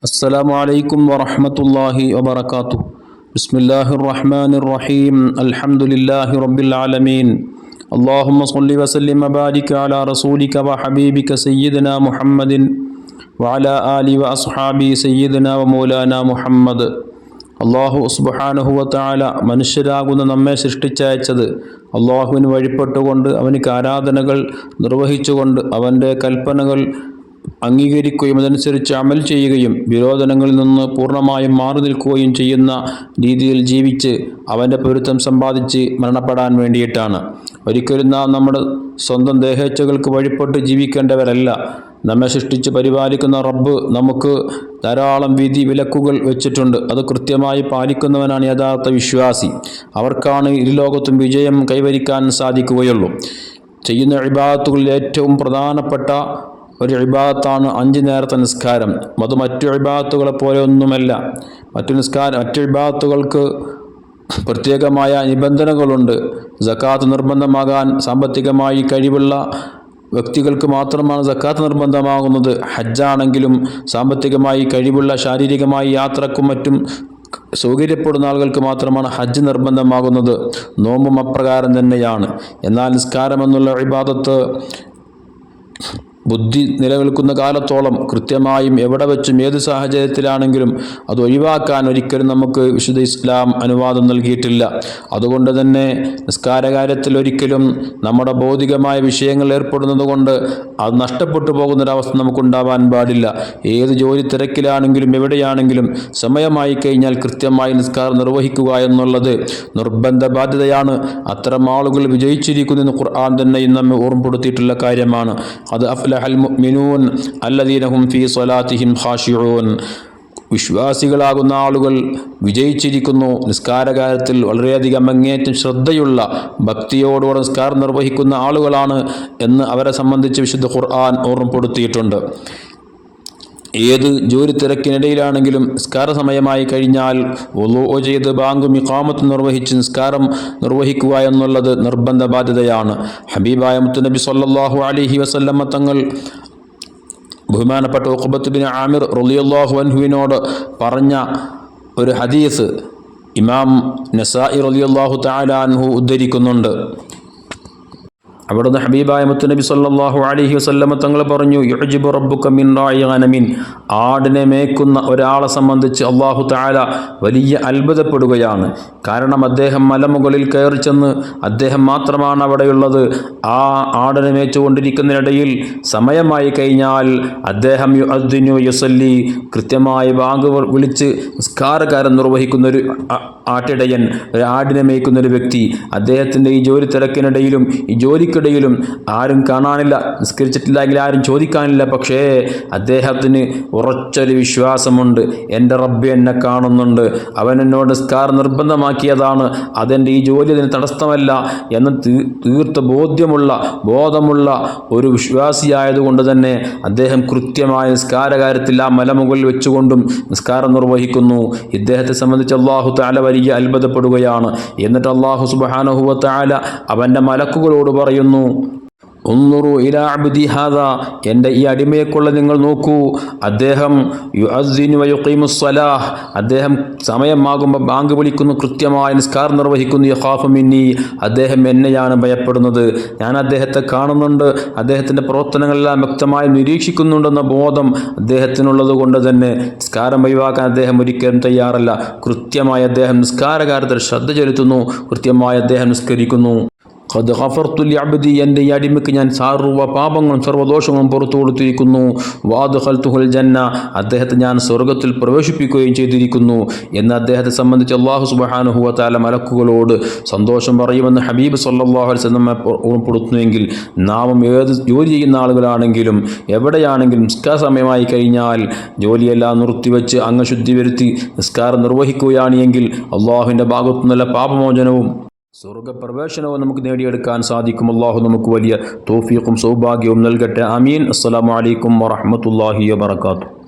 السلام عليكم ورحمة الله وبركاته بسم الله الرحمن الرحيم الحمد لله رب العالمين اللهم صل وسلم وبارك على رسولك وحبيبك سيدنا محمد وعلى آله وأصحابه سيدنا ومولانا محمد അള്ളാഹു സുബാനുഹുവത്താല മനുഷ്യരാകുന്ന നമ്മെ സൃഷ്ടിച്ചയച്ചത് അള്ളാഹുവിന് വഴിപ്പെട്ടുകൊണ്ട് അവനിക്ക് ആരാധനകൾ നിർവഹിച്ചുകൊണ്ട് അവൻ്റെ കൽപ്പനകൾ അംഗീകരിക്കുകയും അതനുസരിച്ച് അമൽ ചെയ്യുകയും വിരോധനങ്ങളിൽ നിന്ന് പൂർണമായും മാറി നിൽക്കുകയും ചെയ്യുന്ന രീതിയിൽ ജീവിച്ച് അവന്റെ പൊരുത്തം സമ്പാദിച്ച് മരണപ്പെടാൻ വേണ്ടിയിട്ടാണ്. ഒരിക്കലും നാം നമ്മുടെ സ്വന്തം ദേഹേച്ഛകൾക്ക് വഴിപ്പെട്ട് ജീവിക്കേണ്ടവരല്ല. നമ്മെ സൃഷ്ടിച്ച് പരിപാലിക്കുന്ന റബ്ബ് നമുക്ക് ധാരാളം വിധി വിലക്കുകൾ വെച്ചിട്ടുണ്ട്. അത് കൃത്യമായി പാലിക്കുന്നവനാണ് യഥാർത്ഥ വിശ്വാസി. അവർക്കാണ് ഇരുലോകത്തും വിജയം കൈവരിക്കാൻ സാധിക്കുകയുള്ളൂ. ചെയ്യുന്ന ഇബാദത്തുകളിൽ ഏറ്റവും പ്രധാനപ്പെട്ട ഒരു ഇബാദത്താണ് അഞ്ച് നേരത്തെ നിസ്കാരം. അത് മറ്റു ഇബാദത്തുകളെ പോലെ ഒന്നുമല്ല. മറ്റു നിസ്കാരം മറ്റു ഇബാദത്തുകൾക്ക് പ്രത്യേകമായ നിബന്ധനകളുണ്ട്. ജക്കാത്ത് നിർബന്ധമാകാൻ സാമ്പത്തികമായി കഴിവുള്ള വ്യക്തികൾക്ക് മാത്രമാണ് സക്കാത്ത് നിർബന്ധമാകുന്നത്. ഹജ്ജാണെങ്കിലും സാമ്പത്തികമായി കഴിവുള്ള ശാരീരികമായി യാത്രക്കും മറ്റും സൗകര്യപ്പെടുന്ന ആളുകൾക്ക് മാത്രമാണ് ഹജ്ജ് നിർബന്ധമാകുന്നത്. നോമ്പും അപ്രകാരം തന്നെയാണ്. എന്നാൽ നിസ്കാരം എന്നുള്ള ഇബാദത്ത് ബുദ്ധി നിലനിൽക്കുന്ന കാലത്തോളം കൃത്യമായും എവിടെ വെച്ചും ഏത് സാഹചര്യത്തിലാണെങ്കിലും അത് ഒഴിവാക്കാൻ ഒരിക്കലും നമുക്ക് വിശുദ്ധ ഇസ്ലാം അനുവാദം നൽകിയിട്ടില്ല. അതുകൊണ്ട് തന്നെ നിസ്കാര കാര്യത്തിൽ ഒരിക്കലും നമ്മുടെ ഭൗതികമായ വിഷയങ്ങൾ ഏർപ്പെടുന്നത് കൊണ്ട് അത് നഷ്ടപ്പെട്ടു പോകുന്നൊരവസ്ഥ നമുക്കുണ്ടാവാൻ പാടില്ല. ഏത് ജോലി തിരക്കിലാണെങ്കിലും എവിടെയാണെങ്കിലും സമയമായി കഴിഞ്ഞാൽ കൃത്യമായി നിസ്കാരം നിർവഹിക്കുക എന്നുള്ളത് നിർബന്ധ ബാധ്യതയാണ്. അത്തരം ആളുകൾ വിജയിച്ചിരിക്കുന്നതെന്ന് ഖുർആൻ ഇന്ന് നമ്മെ ഓർമ്മപ്പെടുത്തിയിട്ടുള്ള കാര്യമാണ്. അത് അഫ്ലഹൽ മുഅ്മിനൂൻ അല്ലദീനഹും ഫീ സ്വലാത്തിഹിം ഖാശിഊൻ വിശ്വാസികളാകുന്ന ആളുകൾ വിജയിച്ചിരിക്കുന്നു. നിസ്കാരകാര്യത്തിൽ വളരെയധികം അങ്ങേറ്റം ശ്രദ്ധയുള്ള ഭക്തിയോടുകൂടെ നിസ്കാരം നിർവഹിക്കുന്ന ആളുകളാണ് എന്ന് അവരെ സംബന്ധിച്ച് വിശുദ്ധ ഖുർആൻ ഓർമ്മപ്പെടുത്തിയിട്ടുണ്ട്. ഏത് ജോലി തിരക്കിനിടയിലാണെങ്കിലും നിസ്കാര സമയമായി കഴിഞ്ഞാൽ ഒലോ ചെയ്ത് ബാങ്കും മിക്കാമത്ത് നിർവഹിച്ച് നിസ്കാരം നിർവഹിക്കുക എന്നുള്ളത് നിർബന്ധ ബാധ്യതയാണ്. ഹബീബായ മുത്തുനബി സല്ലാഹു അലിഹി വസല്ലമ്മ തങ്ങൾ ബഹുമാനപ്പെട്ട ഉഖബത്ത് ആമിർ റലിയല്ലാഹു അൻഹുവിനോട് പറഞ്ഞ ഒരു ഹദീസ് ഇമാം നസായി റലിയല്ലാഹു താലാൻഹു ഉദ്ധരിക്കുന്നുണ്ട്. അവിടുന്ന് ഹബീബായ മുത്തുനബി സല്ലാഹു അലഹി വസ്ല്ലമ തങ്ങൾ പറഞ്ഞു യുജിബു റബ്ബുക്ക മിൻ റായിനമിൻ ആടിനെ മേക്കുന്ന ഒരാളെ സംബന്ധിച്ച് അള്ളാഹു താല വലിയ അത്ഭുതപ്പെടുകയാണ്. കാരണം അദ്ദേഹം മലമുകളിൽ കയറി ചെന്ന് അദ്ദേഹം മാത്രമാണ് അവിടെയുള്ളത്. ആ ആടിനെ മേച്ചുകൊണ്ടിരിക്കുന്നതിനിടയിൽ സമയമായി കഴിഞ്ഞാൽ അദ്ദേഹം യു അദ്ദിനു യുസല്ലി കൃത്യമായി ബാങ്ക് വിളിച്ച് നിസ്കാരകാരം നിർവഹിക്കുന്ന ഒരു ആട്ടിടയൻ ഒരു ആടിനെ മേയ്ക്കുന്ന ഒരു വ്യക്തി. അദ്ദേഹത്തിന്റെ ഈ ജോലി തിരക്കിനിടയിലും ഈ ജോലിക്ക് ഇടയിലും ആരും കാണാനില്ല നിസ്കരിച്ചിട്ടില്ലെങ്കിൽ ആരും ചോദിക്കാനില്ല. പക്ഷേ അദ്ദേഹത്തിന് ഉറച്ചൊരു വിശ്വാസമുണ്ട്. എന്റെ റബ്ബ് എന്നെ കാണുന്നുണ്ട്. അവൻ എന്നോട് സ്കാർ നിർബന്ധമാക്കിയതാണ്. അതെന്റെ ഈ ജോലി അതിന് തടസ്സമല്ല എന്ന് തീർത്ത ബോധ്യമുള്ള ബോധമുള്ള ഒരു വിശ്വാസിയായതുകൊണ്ട് തന്നെ അദ്ദേഹം കൃത്യമായ നിസ്കാരകാര്യത്തിൽ ആ മലമുകളിൽ വെച്ചുകൊണ്ടും നിസ്കാരം നിർവഹിക്കുന്നു. ഇദ്ദേഹത്തെ സംബന്ധിച്ച് അള്ളാഹു താല വലിയ അത്ഭുതപ്പെടുകയാണ്. എന്നിട്ട് അള്ളാഹു സുബാനഹുവ താല അവന്റെ മലക്കുകളോട് പറയുന്നു ഉന്നുറു ഇലാ അബ്ദി ഹാദ എന്റെ ഈ അടിമയെക്കുള്ള നിങ്ങൾ നോക്കൂ. അദ്ദേഹം യുഅദ്ദിനു വയുഖീമുസ്സലാഹ് അദ്ദേഹം സമയമാകുമ്പോൾ ബാങ്ക് വിളിക്കുന്നു കൃത്യമായ നിസ്കാരം നിർവഹിക്കുന്നു. യഖാഫു മിന്നി അദ്ദേഹം എന്നെയാണ് ഭയപ്പെടുന്നത്. ഞാൻ അദ്ദേഹത്തെ കാണുന്നുണ്ട് അദ്ദേഹത്തിന്റെ പ്രവർത്തനങ്ങളെല്ലാം വ്യക്തമായി നിരീക്ഷിക്കുന്നുണ്ടെന്ന ബോധം അദ്ദേഹത്തിനുള്ളത് കൊണ്ട് തന്നെ നിസ്കാരം ഒഴിവാക്കാൻ അദ്ദേഹം ഒരിക്കലും തയ്യാറല്ല. കൃത്യമായി അദ്ദേഹം നിസ്കാരകാര്യത്തിൽ ശ്രദ്ധ ചെലുത്തുന്നു കൃത്യമായി അദ്ദേഹം നിസ്കരിക്കുന്നു. ഖദ് ഖഫർത്തുൽ അബ്ദി എന്റെ ഈ അടിമയ്ക്ക് ഞാൻ സർവ പാപങ്ങളും സർവദോഷങ്ങളും പുറത്തു കൊടുത്തിരിക്കുന്നു. വാദ് ജന്ന അദ്ദേഹത്തെ ഞാൻ സ്വർഗത്തിൽ പ്രവേശിപ്പിക്കുകയും ചെയ്തിരിക്കുന്നു. എന്ന് അദ്ദേഹത്തെ സംബന്ധിച്ച് അള്ളാഹു തആല മലക്കുകളോട് സന്തോഷം പറയുമെന്ന് ഹബീബ് സല്ലാഹു അലൈസ് നമ്മെ ഓർമ്മപ്പെടുത്തുന്നുവെങ്കിൽ നാമം ഏത് ജോലി ചെയ്യുന്ന ആളുകളാണെങ്കിലും എവിടെയാണെങ്കിലും നിസ്കാര സമയമായി കഴിഞ്ഞാൽ ജോലിയെല്ലാം നിർത്തിവെച്ച് അങ്ങ് ശുദ്ധി വരുത്തി നിസ്കാരം നിർവഹിക്കുകയാണ് എങ്കിൽ അള്ളാഹുവിന്റെ ഭാഗത്തു നിന്നുള്ള പാപമോചനവും സ്വർഗപ്രവേശനവും നമുക്ക് നേടിയെടുക്കാൻ സാധിക്കും. അള്ളാഹു നമുക്ക് വലിയ തോഫീഖും സൗഭാഗ്യവും നൽകട്ടെ. അമീൻ അസ്സലാമു അലൈക്കും വറഹമത്തല്ലാഹി വാത്തു